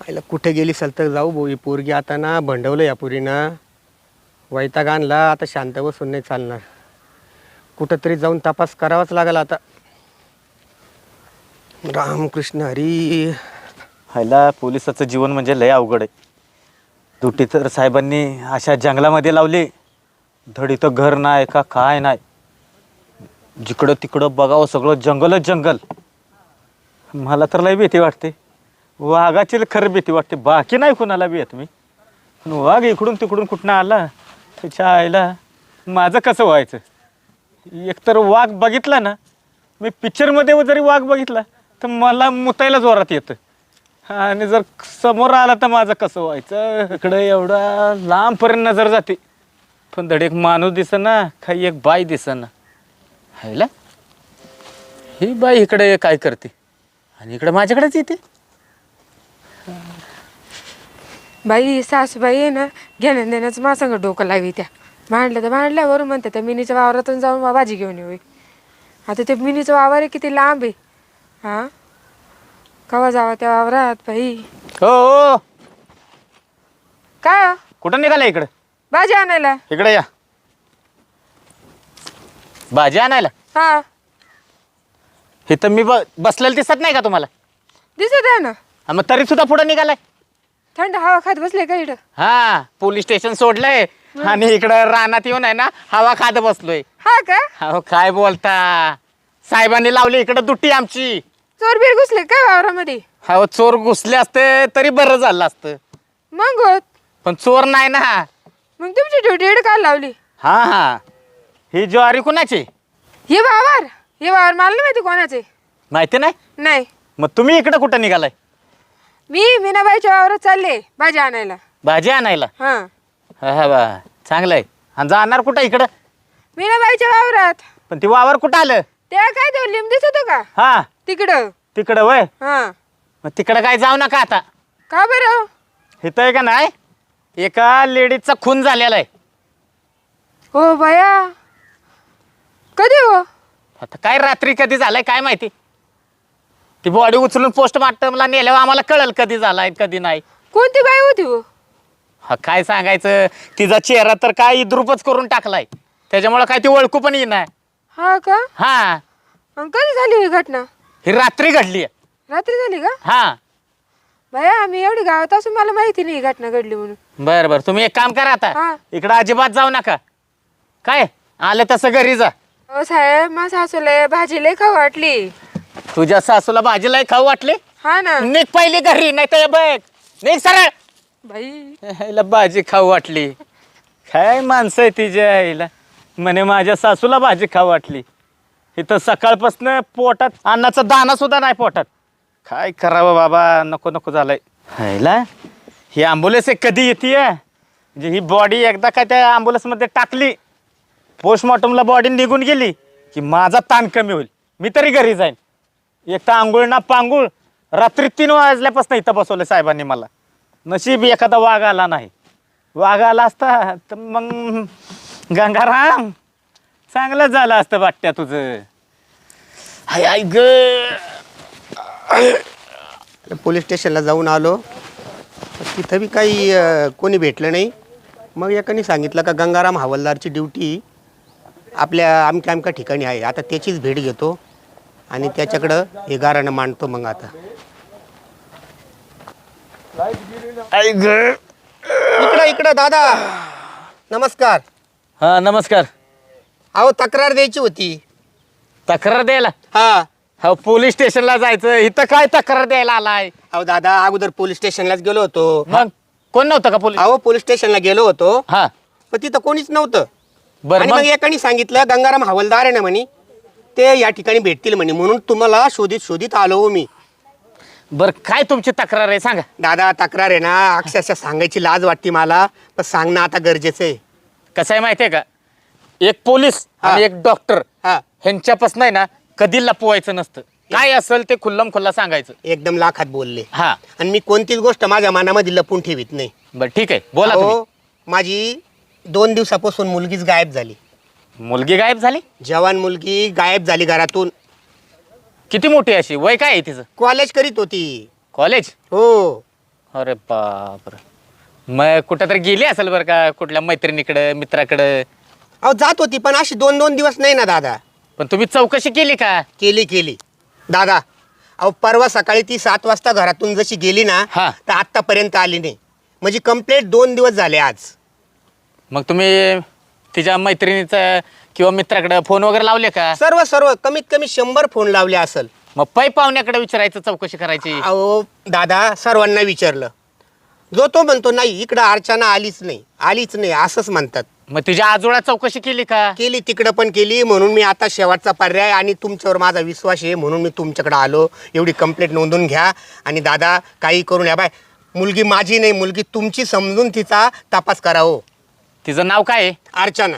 आईला कुठे गेली सल तर जाऊ भाऊ ही पोरगी आता ना भंडवलं या पोरीनं. वैताग आणला आता शांत बसून नाही चालणार. कुठंतरी जाऊन तपास करावाच लागेल आता. रामकृष्ण हरी. ह्याला पोलिसाचं जीवन म्हणजे लय अवघड आहे. दुटी तर साहेबांनी अशा जंगलामध्ये लावली. धड इथं घर नाही का काय नाही. जिकडं तिकडं बघावं सगळं जंगलच जंगल. मला तर लय भीती वाटते. वाघाची खरं भीती वाटते. बाकी नाही कुणाला बी येत मी. पण वाघ इकडून तिकडून कुठनं आला त्याच्या आईला माझं कसं व्हायचं? एकतर वाघ बघितला ना मी पिक्चरमध्ये जरी वाघ बघितला तर मला मुतायला जोरात येतं. आणि जर समोर आला तर माझं कसं व्हायचं? इकडं एवढा लांबपर्यंत नजर जाते. पण धड एक माणूस दिसेना काही एक बाई दिसेना. हायला ही बाई इकडे काय करते? आणि इकडे माझ्याकडेच येते. बाई सासूबाई आहे ना घेण्या देण्याचं माझं डोकं लावी त्या. मांडलं तर मांडल्या वरून म्हणते त्या मिनीच्या वावरातून जाऊन वा- भाजी घेऊन येऊ आता ते मिनीचं वावर आहे किती लांब आहे. हा? कवा जावा त्या वावरात बाई? हो हो. काय हो? कुठं निघाला इकडं? भाजी आणायला? इकडे या. भाजी आणायला? हा. इथं मी ब बसलेलं दिसत नाही का तुम्हाला? दिसत आहे ना. हा, मग तरी सुद्धा पुढे निघालाय. थंड हवा खात बसले का इकडं हा पोलीस स्टेशन सोडलंय. आणि इकडं रानात येऊन आहे ना हवा खात बसलोय. हा का? अहो काय बोलता? साहेबांनी लावली इकडं दुट्टी आमची. चोर बीर घुसले का वावरामध्ये? अहो चोर घुसले असते तरी बरं झालं असतं. मग होत. पण चोर नाही ना. मग तुमची ड्युटी इकडे काल लावली? हा हा. ही ज्वारी कुणाची? हे वावर हे वावर मला नाही माहिती कोणाचे. माहिती नाही? नाही. मग तुम्ही इकडं कुठं निघालाय? मी मीनाबाईच्या वावरात चालले भाजी आणायला. भाजी आणायला? हा. हा बा चांगलं आहे. आणि जाणार कुठं इकडं? मीनाबाईच्या वावरात. पण ती वावर कुठं आलं? त्या काय तो लिंब दिसत का? हा. तिकडं. तिकडं वय? हा. मग तिकडं काय जाऊ नका आता. का बरं? इथं आहे का नाही? एका लेडीजचा खून झालेला आहे. हो बया. कधी हो? आता काय रात्री कधी झालाय काय माहिती? ती बॉडी उचलून पोस्टमार्टमला नेल्यावर आम्हाला कळल कधी झालाय कधी नाही. कोणती बाई होती हो? हा काय सांगायचं? तिचा चेहरा तर काय इद्रूपच करून टाकलाय. त्याच्यामुळे काय ती ओळखू पण येईना. हा का? हा. अन कधी झाली ही घटना? ही रात्री घडली रात्री झाली का? हा. बया आम्ही एवढी गावात असून मला माहिती नाही ही घटना घडली म्हणून. बर बर. तुम्ही एक काम करा हा. आता इकडं अजिबात जाऊ नका. काय? आलं तसं घरी जा. हो साहेब मा सासूला भाजी लय खाऊ वाटली. तुझ्या सासूला भाजीला खाऊ वाटली? हा ना. निघ पहिली घरी नाही तर बघ. निघ सरळ. बाई. हिला भाजी खाऊ वाटली. काय माणसं आहे तिच्या आईला म्हणे माझ्या सासूला भाजी खाऊ वाटली. इथं सकाळपासून पोटात अन्नाचा दाना सुद्धा नाही पोटात. काय करावं बाबा नको नको झालंय. हायला ही ॲम्ब्युलन्स एक कधी येते म्हणजे ही बॉडी एकदा का त्या ॲम्ब्युलन्समध्ये टाकली पोस्टमॉर्टमला बॉडी निघून गेली की माझा ताण कमी होईल. मी तरी घरी जाईन. एक तर आंघोळ ना पांघोळ. रात्री तीन वाजल्यापासून इथं बसवलं साहेबांनी मला. नशीब एखादा वाघ आला नाही. वाघ आला असता तर मग गंगाराम चांगलं झालं असतं वाटत्या तुझं. हाय आई ग. पोलीस स्टेशनला जाऊन आलो. तिथं बी काही अं, कोणी भेटलं नाही. मग एकाने सांगितलं का गंगाराम हवालदारची ड्युटी आपल्या अमक्या अमक्या ठिकाणी आहे. आता त्याचीच भेट घेतो आणि त्याच्याकडं हे गारानं मांडतो मग आता. इकडं इकडं दादा. नमस्कार. हा नमस्कार. अहो तक्रार द्यायची होती. तक्रार द्यायला? हा. हो पोलीस स्टेशनला जायचं. इथं काय तक्रार द्यायला आलाय? अहो दादा अगोदर पोलीस स्टेशनलाच गेलो होतो. मग? कोण नव्हतं का पोलीस? अहो पोलीस स्टेशनला गेलो होतो. हा. पण तिथं कोणीच नव्हतं. बरं आणि मग मग एकाने सांगितलं गंगाराम हवालदार आहे ना म्हणे ते या ठिकाणी भेटतील म्हणे म्हणून तुम्हाला शोधित शोधित आलो हो मी. बरं काय तुमची तक्रार आहे सांगा. दादा तक्रार आहे ना अक्षरशः सांगायची लाज वाटते मला पण सांगणं आता गरजेचं आहे. कसं आहे माहितीये का? एक पोलीस हा. एक डॉक्टर हा. ह्यांच्यापासून आहे ना कधी लपवायचं नसतं. काय असेल ते खुल्लम खुल्ला सांगायचं. एकदम लाखात बोलले. हा. आणि मी कोणतीच गोष्ट माझ्या मनामध्ये लपून ठेवीत नाही. बरं ठीक आहे. बोला अहो, माझी दोन दिवसापासून मुलगीच गायब झाली. मुलगी गायब झाली? जवान मुलगी गायब झाली घरातून. किती मोठी अशी? वय काय आहे तिचं? कॉलेज करीत होती. कॉलेज? हो. अरे बापर. मग कुठं तरी गेली असेल बरं का कुठल्या मैत्रिणीकडं मित्राकडं? अहो जात होती पण अशी दोन दोन दिवस नाही ना दादा. पण तुम्ही चौकशी केली का? केली केली. दादा अहो परवा सकाळी ती सात वाजता घरातून जशी गेली ना हा. तर आत्तापर्यंत आली नाही. म्हणजे कंप्लीट दोन दिवस झाले आज. मग तुम्ही तिच्या मैत्रिणीचं किंवा मित्राकडं फोन वगैरे लावले का? सर्व सर्व. कमीत कमी शंभर फोन लावले असेल. मग पै पाहुण्याकडे विचारायचं चौकशी करायची. अहो दादा सर्वांना विचारलं. जो तो म्हणतो नाही इकडं अर्चना आलीच नाही. आलीच नाही असंच म्हणतात. मग तिच्या आजोळा चौकशी केली का? केली तिकडं पण केली. म्हणून मी आता शेवटचा पर्याय आणि तुमच्यावर माझा विश्वास आहे म्हणून मी तुमच्याकडे आलो. एवढी कंप्लेंट नोंदवून घ्या. आणि दादा काही करून या. बाय मुलगी माझी नाही मुलगी तुमची समजून तिचा तपास करा हो. तिचं नाव काय आहे? अर्चना.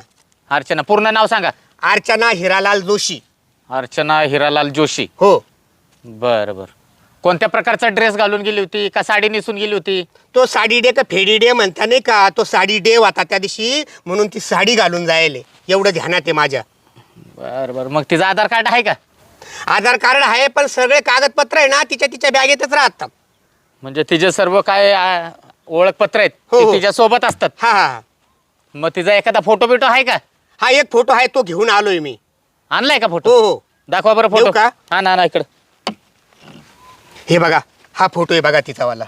अर्चना. पूर्ण नाव सांगा. अर्चना हिरालाल जोशी. अर्चना हिरालाल जोशी. हो. बरं बरं. कोणत्या प्रकारचा ड्रेस घालून गेली होती? का साडी नेसून गेली होती? तो साडी डे का फेडी डे म्हणता नाही का? तो साडी डे होता त्या दिवशी म्हणून ती साडी घालून जायले. एवढं ध्यानात आहे माझ्या. बरं बरं. मग तिचं आधार कार्ड आहे का? आधार कार्ड आहे पण सगळे कागदपत्र आहे ना तिच्या तिच्या बॅगेतच राहतात. म्हणजे तिचे सर्व काय आ, ओळखपत्र आहेत हो, हो. तिच्या सोबत असतात. हा हा. मग तिचा एखादा फोटो बिटो आहे का? हा एक फोटो आहे तो घेऊन आलोय मी. आणलाय का हो फोटो? हो दाखवा बरं देऊ फोटो. का? हा ना ना इकडं. हे बघा हा फोटो आहे बघा तिचावाला.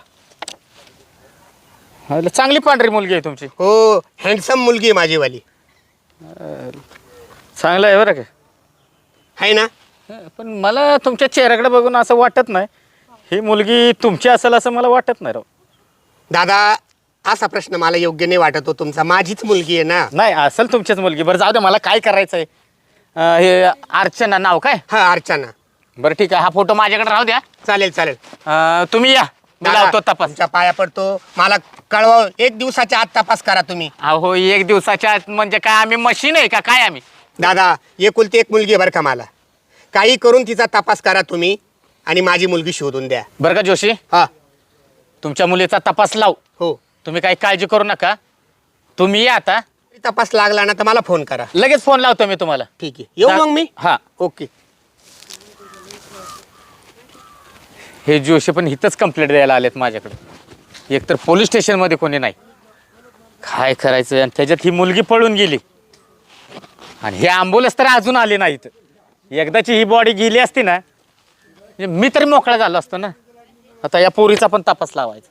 हा, चांगली पांढरी मुलगी आहे तुमची. हो हँडसम मुलगी आहे माझीवाली. चांगलं आहे बरं का? आहे ना? पण मला तुमच्या चेहऱ्याकडे बघून असं वाटत नाही. ही मुलगी तुमची असेल असं मला वाटत नाही राव. दादा असा प्रश्न मला योग्य नाही वाटत हो तुमचा. माझीच मुलगी आहे ना. नाही असेल तुमचीच मुलगी. बरं जाऊ दे मला काय करायचं आहे हे अर्चना नाव काय? हा अर्चना. बरं ठीक आहे. हा फोटो माझ्याकडे राहू द्या. चालेल चालेल. अं, तुम्ही या. मी दादा, लावतो तपास. तुमच्या पाया पडतो. मला कळवा एक दिवसाच्या आत तपास करा तुम्ही. अहो एक दिवसाच्या आत म्हणजे काय? आम्ही मशीन आहे का? काय आम्ही? दादा एकुलती एक मुलगी आहे बरं का मला. काही करून तिचा तपास करा तुम्ही आणि माझी मुलगी शोधून द्या. बरं का जोशी? हा. तुमच्या मुलीचा तपास लाव. हो. तुम्ही काही काळजी करू नका. तुम्ही या आता. तपास लागला ना तर मला फोन करा. लगेच फोन लावतो मी तुम्हाला. ठीक आहे. येऊ मग मी? हा. ओके. हे जोशी पण इथंच कंप्लेंट द्यायला आलेत माझ्याकडे. एकतर पोलीस स्टेशनमध्ये कोणी नाही. काय करायचं? आणि त्याच्यात ही मुलगी पळून गेली. आणि हे ॲम्ब्युलन्स तर अजून आली नाही इथं एकदाची ही बॉडी गेली असती ना म्हणजे मी तरी मोकळा झालो असतो ना. आता या पोरीचा पण तपास लावायचा.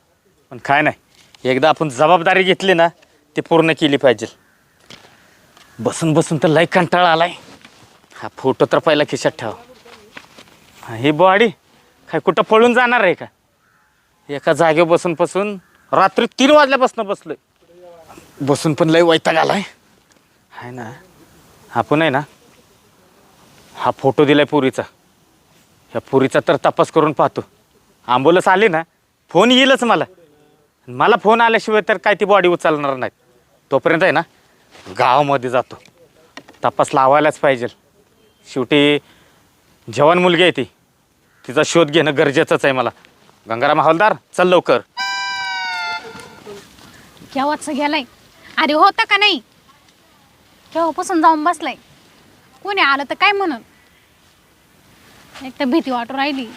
पण काय नाही. एकदा आपण जबाबदारी घेतली ना ती पूर्ण केली पाहिजे. बसून बसून तर लय कंटाळा आलाय. हा फोटो तर पहिला खिशात ठेवा. ही बॉडी काय कुठं पळून जाणार आहे का? एका जागेवर बसून बसून रात्री तीन वाजल्यापासून बसलोय. बसून पण लय वैताग आलाय. आहे ना आपण आहे ना हा फोटो दिलाय पुरीचा. ह्या पुरीचा तर तपास करून पाहतो. आंबोलस आली ना फोन येईलच मला. मला फोन आल्याशिवाय तर काय ती बॉडी उचलणार नाही तोपर्यंत आहे ना गावामध्ये जातो. तपास लावायलाच पाहिजे. शेवटी जवान मुलगी आहे ती. तिचा शोध घेणं गरजेचंच आहे मला. गंगाराम हवालदार चल लवकर. केव्हाच गेलाय? अरे होता का नाही? केव्हापासून जाऊन बसलाय? कोणी आलं तर काय म्हणून? एक तर भीती वाटू राहिली.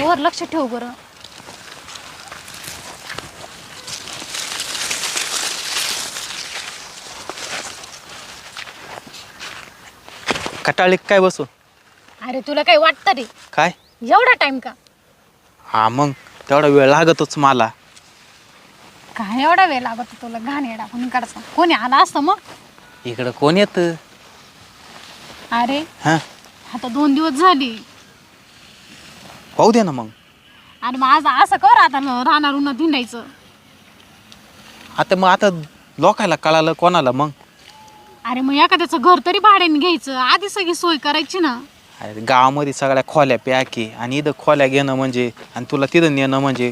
वर लक्ष ठेव बरं. कटाळी काय बसू अरे तुला काही वाटतं रे? काय? एवढा टाइम का? हा मग तेवढा वेळ लागतच मला. काय एवढा वेळ लागत होता तुला? घाण येडा कोणी काढचा कोणी आला असतं मग? इकडं कोण येत? अरे हा? आता दोन दिवस झाली. पाहू दे ना मग. अरे मग आज असं कर आता राहणार उन्हात हिंडायचं आता मग आता लोकायला कळालं कोणाला मग? अरे मग एखाद्याचं घर तरी भाड्याने घ्यायचं. आधी सगळी सोय करायची ना. अरे गावामध्ये सगळ्या खोल्या पॅकी आणि इथं खोल्या घेणं म्हणजे आणि तुला तिथं नेणं म्हणजे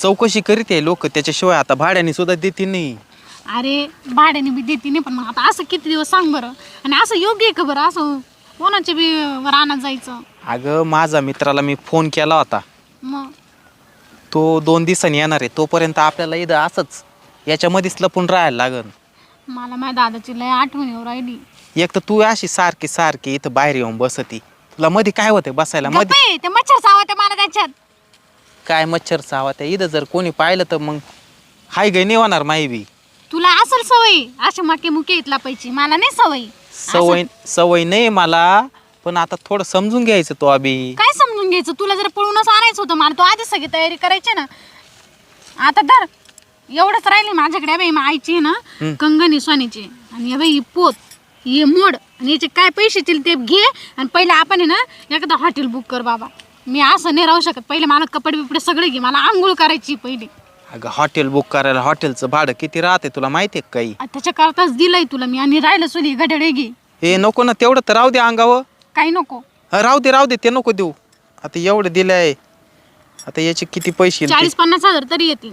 चौकशी करीत आहे लोक. त्याच्याशिवाय आता भाड्याने सुद्धा देते नाही. अरे भाड्याने बी देते नाही पण मग आता असं किती दिवस सांग बरं. आणि असं योग्य आहे का बरं? असं कोणाच्या बी रानात जायचं? अगं माझा मित्राला मी फोन केला होता. मग? तो दोन दिवसांनी येणार आहे. तोपर्यंत आपल्याला इथं असंच याच्यामध्येच लपून राहायला लागन. मला माझ्या दादाची लय आठवण येऊ राहिली. एक तर तू अशी सारखी सारखी इथं बाहेर येऊन बसती. तुला मध्ये काय होते बसायला? मध्ये ते मच्छर चावते मला त्याच्यात. काय मच्छर चावा त्या इथं जर कोणी पाहिलं तर मग हाय गय नाही होणार माही बी. तुला असेल सवय? असे मके मुके इथला पाहिजे मला नाही सवय. सवय सवय नाही मला पण आता थोडं समजून घ्यायचं तो अभि. काय समजून घ्यायचं? तुला जर पळूनच आणायचं होतं मला तू आधीच सगळी तयारी करायची ना. आता धर. एवढंच राहिले माझ्याकडे. बाई आईची ना कंगणी सोन्याची. आणि हे बाई ही पोत हे मोड. आणि याचे काय पैसे येतील ते घे. आणि पहिले आपण आहे ना एकदा हॉटेल बुक कर बाबा. मी असं नाही राहू शकत. पहिले मला कपडे बिपडे सगळे घे. मला आंघोळ करायची पहिली. अगं हॉटेल बुक करायला हॉटेलचं भाडं किती राहते तुला माहिती आहे काही? आणि त्याच्याकरताच दिलंय तुला मी. आणि राहिलं सोली गडडे घे. हे नको ना तेवढं तर राहू दे अंगावर. काही नको. हा, राहू दे राहू दे ते नको देऊ. आता एवढं दिलं आहे आता याचे किती पैसे ते? चाळीस पन्नास हजार तरी येतील.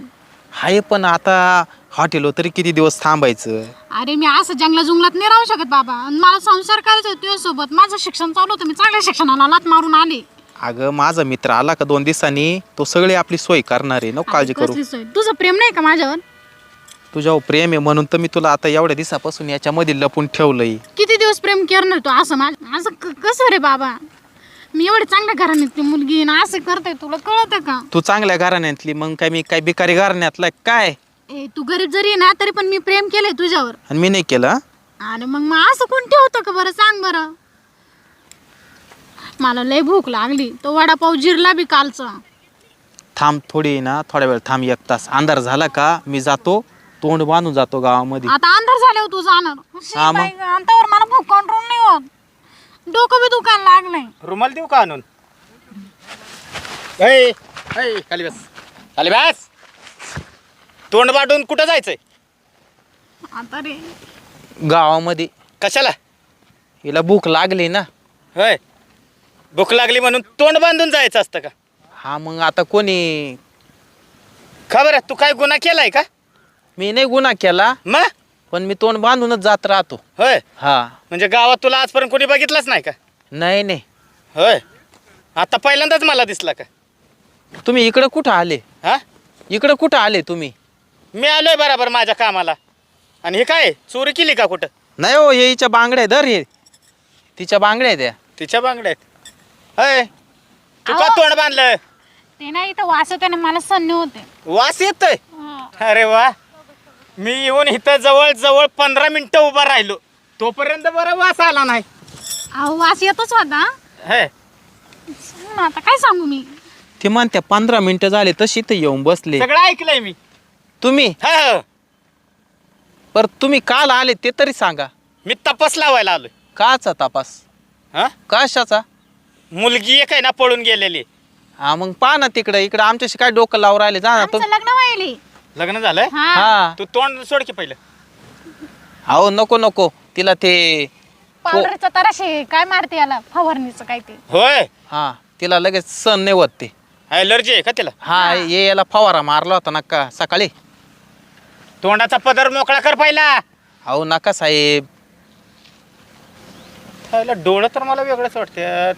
हाय पण आता हॉटेलवर तरी किती दिवस थांबायचं? अरे मी असं जंगला जुंगलात नाही राहू शकत बाबा. आणि मला संसार करायचा तुझ्यासोबत. माझं शिक्षण चालू होतं. मी चांगल्या शिक्षणाला लात मारून आले. अगं माझा मित्र आला का दोन दिवसांनी तो सगळी आपली सोय करणार आहे. नको काळजी करू. कसली सोय? तुझं प्रेम नाही का माझ्यावर? तुझ्यावर प्रेम आहे म्हणून तर मी तुला आता एवढ्या दिवसापासून याच्यामध्ये लपून ठेवलंय. किती दिवस प्रेम करणार तू? असं माझ असं क- कसं रे बाबा? मी एवढे चांगल्या घराण्यातली मुलगी आहे ना असं करते तुला कळतं का? तू चांगल्या घराण्यातली मग काय मी काय बिकारी घराण्यातला काय? ए तू गरीब जरी आहे ना तरी पण मी प्रेम केलंय तुझ्यावर. आणि मी नाही केलं? आणि मग मग असं कोण ठेवतं का बरं? सांग बरं. मला लय भूक लागली. तो वडापाव जिरला बी कालचा. थांब थोडी ना थोड्या वेळ थांब एक तास. अंधार झाला का मी जातो तोंड बांधून जातो गावामध्ये. आता अंधार झाल्यावर तू जाणार. शी हा मग. बाई गं, अंतावर मला भूक कंट्रोल नाही होत. डोकं बी दुखायला लागलंय. रुमाल देऊ का आणून? ऐ, ऐ, खाली बस. खाली बस. तोंड वाटून कुठं जायचंय? आता रे. गावामध्ये. कशाला? हिला भूक लागली ना. होय. भूक लागली म्हणून तोंड बांधून जायचं असतं का? हा मग आता कोणी खबर आहे तू काय गुन्हा केलाय का? मी नाही गुन्हा केला. मग? पण मी तोंड बांधूनच जात राहतो. होय? हा. म्हणजे गावात तुला आजपर्यंत कोणी बघितलंच नाही का? नाही नाही. होय? आता पहिल्यांदाच मला दिसला का? तुम्ही इकडं कुठं आले? हा? इकडं कुठं आले तुम्ही? मी आलोय बराबर माझ्या कामाला. आणि हे काय? चोरी केली का कुठं? नाही हो हे हिच्या बांगड्या धर हे. तिच्या बांगड्या आहेत त्या तिच्या बांगड्यात होय? तू का. तोंड बांधलं? ते नाही इथं वास येते ना मला सन्नी होते. वास येतोय. अरे वा. मी येऊन इथं जवळ जवळ पंधरा मिनिटं उभा राहिलो. तोपर्यंत बरं वास आला नाही. अहो वास येतच होता. हे. सांग ना, आता काय सांगू मी? ते म्हणत्या पंधरा मिनिटं झाले तशी तर येऊन बसले. सगळं ऐकलंय मी. तुम्ही? हा पर तुम्ही काल आले ते तरी सांगा. मी तपास लावायला आलोय. काचा तपास? हा? कशाचा? मुलगी एक आहे ना पळून गेलेली. हा मग पहा ना तिकडं इकडं आमच्याशी काय डोकं लावून राहिले. जा ना आमचं लग्न व्हायले. लग्न झालंय? हा. हा. तू तोंड सोड की पहिलं. अहो नको नको. तिला ते पावडरचा तराशे काय मारते याला? फवारणीचं काय ते? होय? हा तिला लगेच सण नाही होत ते ॲलर्जी आहे का तिला? हा ये याला फवारा मारला होता नका सकाळी. तोंडाचा पदर मोकळा कर पहिला. अहो नका साहेब. त्याला डोळं तर मला वेगळंच वाटतात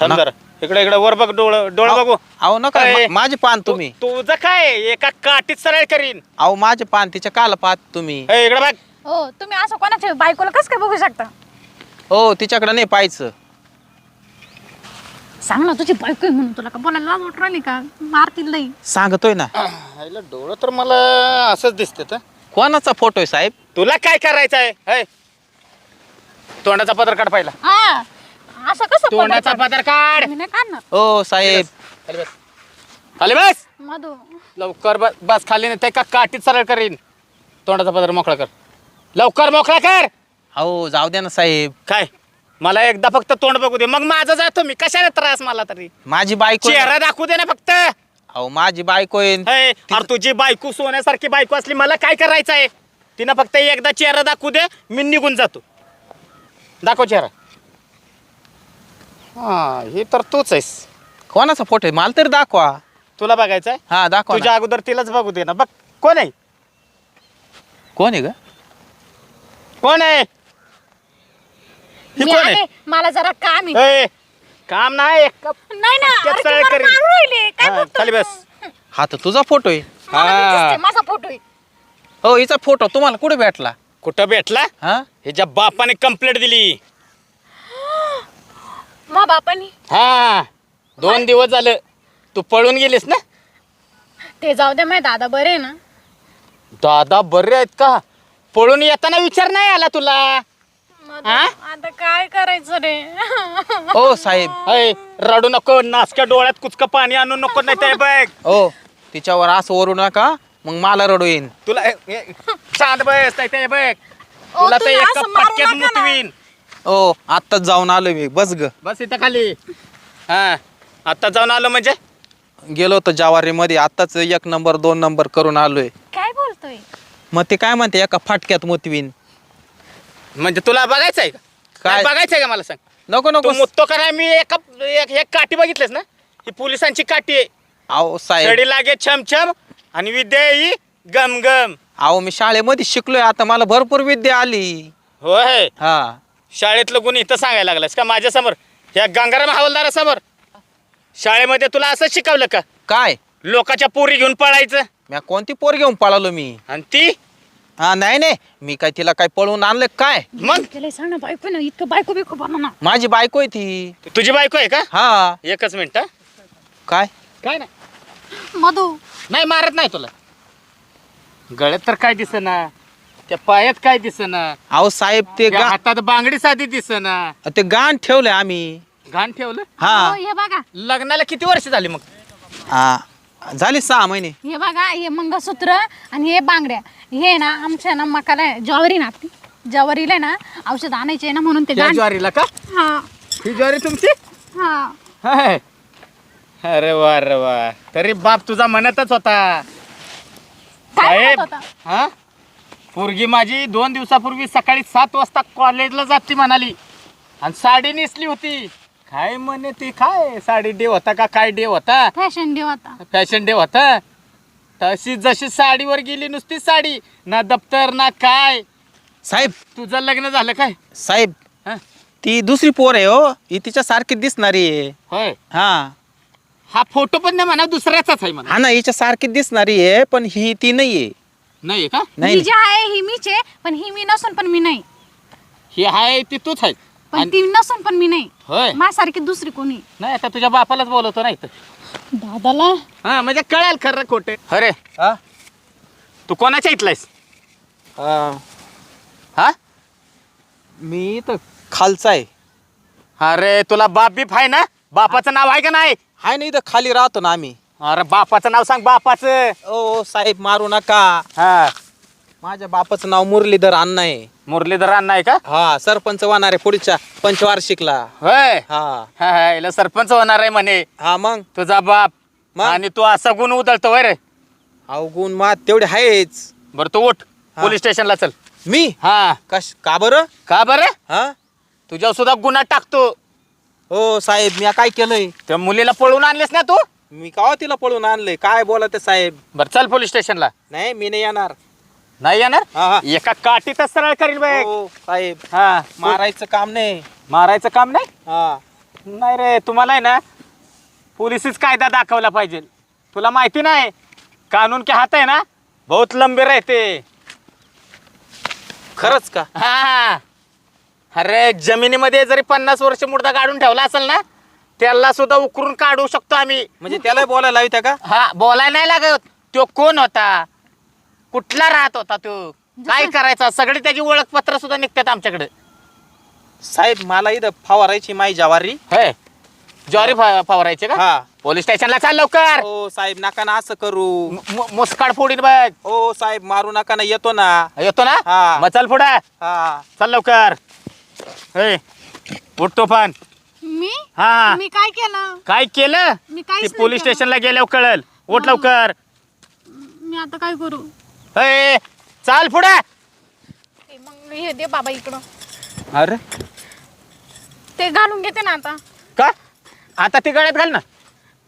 थांब ना. जरा. इकडे इकडे वर बघ डोळं डोळं बघू. अहो, नका. मा- माझे पान तुम्ही. तू- तुझं काय एका काठीत सरळ करीन. अहो माझे पान तिच्या काल पाहत तुम्ही. ए, इकडे बघ. हो तुम्ही असं कोणाच्या बायकोला कसं काय बघू शकता? हो तिच्याकडे नाही पाहायचं. सांग ना तुझी बायको आहे म्हणून तुला का बोलायला लाज वाटू राहिली का? मारतील लई. सांगतोय ना. डोळं तर मला असंच दिसते तर कोणाचा फोटो आहे साहेब? तुला काय करायचं आहे है? तोंडाचा पदर काढ पहिला. हा. असं कसं तोंडाचा? पदर काढ. मी नाही काढणार हो साहेब. खाली बस. खाली बस. मधू. लवकर बस बस खाली नाही ते का काठीत सरळ करीन. तोंडाचा पदर मोकळा कर. लवकर मोकळा कर. अहो जाऊ द्या ना साहेब. काय? मला एकदा फक्त तोंड बघू दे. मग माझं जातो मी. कशाला त्रास मला तरी? माझी बायको चेहरा दाखवू दे ना फक्त. अहो माझी बायको आहे. हे, अरे तुझी बायको सोन्यासारखी बायको असली मला काय करायचं आहे तिनं फक्त एकदा चेहरा दाखवू दे मी निघून जातो. दाखव चेहरा. हा हे तर तूच आहेस. कोणाचा फोटो आहे? मला तरी दाखवा. तुला बघायचं आहे? हा दाखवा ना. तुझ्या अगोदर तिलाच बघू दे ना. बघ कोण आहे? कोण आहे ग? कोण आहे? ही मी कोण आले, आहे. मला जरा काम आहे. ए, काम नाही. एक नाही ना इतक्यात अरे सरळ तुम्हाला करीन. मारून राहिले. काय हा, बोलतो? खाली बस. हा तर तुझा फोटो आहे. मला नाही हा. दिसते, माझा फोटो आहे. हो हिचा फोटो तुम्हाला कुठे भेटला? कुठं भेटला? हा? ह्याच्या बापाने कंप्लेंट दिली. मा बापानी. हा दोन दिवस झालं. तू पळून गेलीस ना? ते जाऊ दे माहिती दादा बरे आहे ना. दादा बरे आहेत का? पळून येताना विचार नाही आला तुला. हा? आता काय करायचं रे? हो साहेब. अय, रडू नको नासक्या डोळ्यात कुचकं पाणी आणू नको नाही ते बघ. हो तिच्यावर असं ओरू नका. मग मला रडू येईन. तुला ए, ए, शांत बस नाही ते बघ. तुला तर तुम्ही एका असं मारू फटक्यात नका ना. मुतवीन. हो आत्ताच जाऊन आलो मी. बस ग. बस इथं खाली. हा. आता जाऊन आलो म्हणजे? गेलो होतो जवारीमध्ये. आत्ताच एक नंबर दोन नंबर करून आलोय. काय बोलतोय? मग ते काय म्हणते एका फाटक्यात मुतवीन म्हणजे तुला बघायचं आहे का? काय? काय बघायचं आहे का मला सांग? नको तू नको मुत्तो करा मी एका एक एक काठी बघितलीस ना? ही पोलिसांची काठी आहे. अहो साहेब. छडी लागे छमछम आणि विद्या ही गम गम अहो मी शाळेमध्ये शिकलोय. आता मला भरपूर विद्या आली. होय? हा. शाळेतलं गुण इथं सांगायला लागलास का? माझ्यासमोर. ह्या गंगाराम हवालदारासमोर. शाळेमध्ये तुला असं शिकवलं का? काय? लोकाच्या पोरी घेऊन पळायचं. मी कोणती पोर घेऊन पळालो मी? आणि ती? हा नाही नाही. मी काय तिला काय पळवून आणलं काय? मग? केलंय सांग ना बायको ना इतकं बायको बिको बनव ना. माझी बायको आहे ती. तुझी बायको आहे का? हा. एकच मिनिट हं. काय? काय नाही. मधू. नाही मारत नाही तुला. गळ्यात तर काय दिसना. त्या पायात काय दिसना? अहो साहेब ते त्या गा हातात बांगडी साधी दिसना. ते गाण ठेवलंय आम्ही. घाण ठेवलं? हा. हो, हे बघा. लग्नाला किती वर्ष झाली मग? हा. झाली सहा महिने. हे बघा हे मंगळसूत्र आणि हे बांगड्या. हे ना आमच्या ना मकाला ज्वारी ना ती. ज्वारीला ना औषध आणायचे ना म्हणून ते त्या गाण ज्वारीला का? हा. ही ज्वारी तुमची? हा. हाय. अरे वा अरे वा. तरी बाप तुझा म्हणतच होता. काय साहेब म्हणत होता? हा? पोरगी माझी दोन दिवसापूर्वी सकाळी सात वाजता कॉलेजला जाते म्हणाली. आणि साडी नेसली होती. काय म्हणे ती काय? साडी डे होता का? काय डे होता? फॅशन डे होता. फॅशन डे होता? तशी जशी साडीवर गेली नुसती साडी. ना दप्तर ना काय. साहेब. तुझं लग्न झालं काय? साहेब हा? ती दुसरी पोर आहे हो. ही तिच्या सारखी दिसणारी आहे. होय. हा. हा फोटो पण नाही म्हणा दुसऱ्याचाच आहे म्हणा. हा ना हिच्या सारखी दिसणारी आहे पण ही ती नाहीये. नाही का? नाही ही जी आहे ही मीच आहे पण ही मी नसून पण मी नाही. ही आहे ती तूच आहे. पण आणि- ती नसून पण मी नाही. होय. माझ्यासारखी दुसरी कोणी? नाही आता तुझ्या बापालाच बोलवतो नाही तर. दादाला? हा म्हणजे कळेल खरं खोटे. अरे. हा? तू कोणाच्या इथलायस हा, हा? मी तर खालचा आहे. अरे तुला बाप बीप आहे ना? बापाचं नाव आहे का नाही? हाय ना इथं खाली राहतो ना आम्ही. अरे बापाचं नाव सांग बापाचं. ओ साहेब मारू नका. हा. माझ्या बापाचं नाव मुरलीधर अण्णा आहे. मुरलीधर अण्णा आहे का? हा सरपंच होणार आहे पुढच्या पंचवार्षिकला. होय? हा. हा, हा, सरपंच होणार आहे म्हणे. हा मग? तुझा बाप. मग? आणि तू असा गुण उधळतो वय रे. अवगुण मात तेवढे आहेच. बरं तू उठ. हा. पोलीस स्टेशनला चल. मी? हा. कश का बरं? का बरं? हा? तुझ्या सुद्धा गुन्हा टाकतो. हो साहेब मी काय केलंय? त्या मुलीला पळून आणलेस ना तू? मी का तिला पळून आणलंय? काय बोला ते साहेब? बर चल पोलीस स्टेशनला. नाही मी नाही येणार. नाही येणार? हा. एका काठीतच सरळ करील बघ हो साहेब. हा. मारायचं काम नाही. मारायचं काम नाही? हा. नाही रे तुम्हाला आहे ना पोलिसीच कायदा दाखवला पाहिजे. तुला माहिती नाही? कानून के हात आहे ना बहुत लंबे राहते. खरंच का? हा. अरे जमिनीमध्ये जरी पन्नास वर्ष मुर्दा काढून ठेवला असेल ना त्याला सुद्धा उकरून काढू शकतो आम्ही. म्हणजे त्याला बोलायला लावत्या का? हा बोलायला नाही लागत. तो कोण होता? कुठला राहत होता तो? काय करायचा? सगळी त्याची ओळखपत्र सुद्धा निघतात आमच्याकडे. साहेब मला इथं फवारायची माई जवारी. होय ज्वारी फा- फवारायचे का? हा. पोलीस स्टेशनला चाल लवकर. हो साहेब नका ना असं करू. मुस्काड फोडीन बघ. हो साहेब मारू नका ना येतो ना. येतो ना? हा. मग चल पुढे. हा. चल लवकर. हे उठतो पण. मी? हा. मी काय केलं? काय केलं? मी ते काहीच नाही पोलीस केलं. स्टेशनला गेल्यावर कळल. उठ लवकर. मी आता काय करू? हे चाल पुढे. मग हे दे बाबा इकडं. अरे. ते घालून घेते ना आता. का? आता ती गळ्यात घाल ना.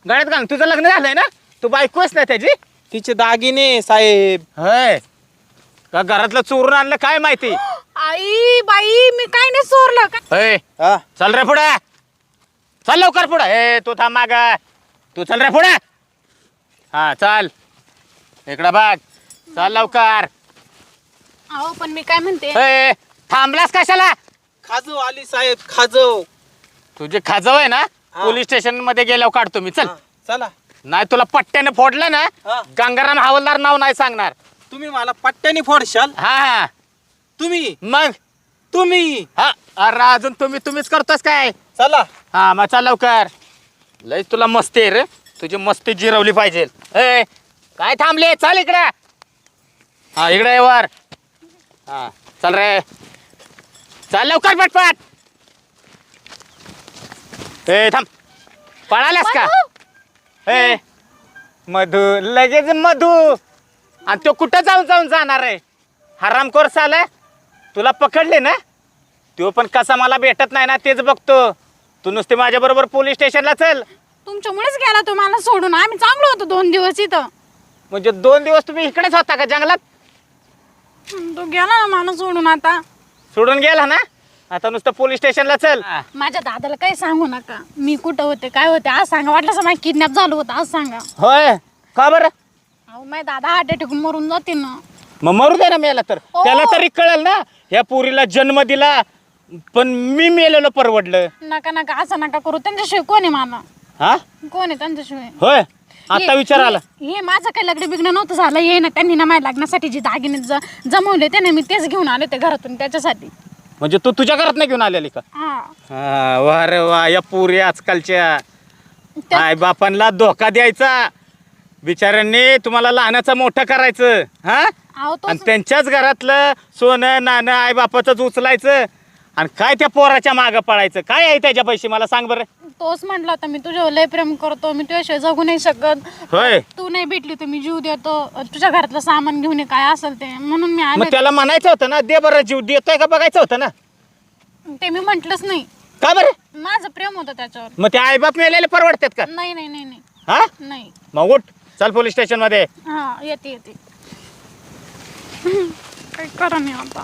गळ्यात घाल. तुझं लग्न झालंय ना? तू बायकोच ना त्याची? तिचे दागिने साहेब. होय. का घरातलं चोरून आणलं काय माहिती? आई बाई मी काय नाही चोरलं. का होय. हा. चल रे पुढे. चल लवकर पुढे. हे तू थांब माग. तू चल रे पुढे. हा चल. इकडं बघ. चल लवकर. अहो पण मी काय म्हणते? ए, थांबलास कशाला? खाजव आली साहेब खाजव. तुझे खाजव आहे ना? पोलीस स्टेशनमध्ये गेल्यावर काढतो मी. चल. हा, चला. नाही तुला पट्ट्याने फोडलं ना हा. गंगाराम हवालदार नाव नाही सांगणार. तुम्ही मला पट्ट्याने फोडशाल? हा हा. तुम्ही? मग? तुम्ही? हा. अरे अजून तुम्ही तुम्हीच करतोस काय? चला. हा मग चल लवकर. लय तुला मस्ती आहे रे. तुझी मस्ती जिरवली पाहिजे. ए काय थांबले? चल इकडे. हा इकडे ये वर. हा चल रे. चल लवकर पटपट. ए थांब. पळालास का? ए मधू. लगेच मधू. आणि तो कुठं जाऊन जाऊन जाणार आहे? हरामखोर साला. तुला पकडले ना? तो पण कसा मला भेटत नाही ना तेच बघतो. तू नुसते माझ्या बरोबर पोलीस स्टेशनला चल. तुमच्यामुळेच गेला तो मला सोडून. आम्ही चांगलो होतो दोन दिवस इथं. म्हणजे दोन दिवस तुम्ही इकडेच होता का जंगलात? तो गेला ना मला सोडून आता. सोडून गेला ना? आता नुसतं पोलीस स्टेशनला चल. माझ्या दादाला काही सांगू नका. मी कुठं होते काय होते आज सांगा. वाटलं असं माझी किडनॅप झालं होतं आज सांगा. होय? का बरं? अहो माझे दादा हार्ट अटॅक मरून जातील ना. मग मरू दे ना मेला तर. ओ. त्याला तरी कळेल ना ह्या पुरीला जन्म दिला पण मी मेलेलं परवडलं. नका नका असं नका करू. त्यांच्याशिवाय कोण आहे मला हा? कोण आहे त्यांच्याशिवाय? होय. आता हे- विचार आला. हे हे माझं काही लग्न बिग्न नव्हतं झालं. हे ना त्यांनी ना माझ्या लग्नासाठी जे दागिने ज- जमवले ते ना मी तेच घेऊन आले ते घरातून त्याच्यासाठी. म्हणजे तू तुझ्या घरात नाही घेऊन आलेली का? हा. हा वा रे वा या पुरी आजकालच्या त्या- आई बापांना धोका द्यायचा. बिचाऱ्यांनी तुम्हाला लहानाचं मोठं करायचं. हा? अहो आणि त्यांच्याच घरातलं सोनं नाणं आई बापाचंच उचलायचं आणि काय त्या पोराच्या मागं पडायचं? काय आहे त्याच्या पैसे? मला सांग बरं. तोच म्हटलं होता मी तुझ्यावर लय प्रेम करतो मी तुझ्याशिवाय जगू नाही शकत. होय. तू नाही भेटली तर मी जीव देतो. तुझ्या घरातलं सामान घेऊन ये काय असेल ते. म्हणून मी मग आले त्याला म्हणायचं होतं ना दे बरं जीव देतोय का बघायचं होतं ना? ते मी म्हंटलच नाही. का बरं? माझं प्रेम होतं त्याच्यावर. मग ते आईबाप मेलेले परवडतात का? नाही नाही नाही नाही. हा? नाही. मग उठ चल पोलीस स्टेशनमध्ये हा येते येते. काही करा नाही आता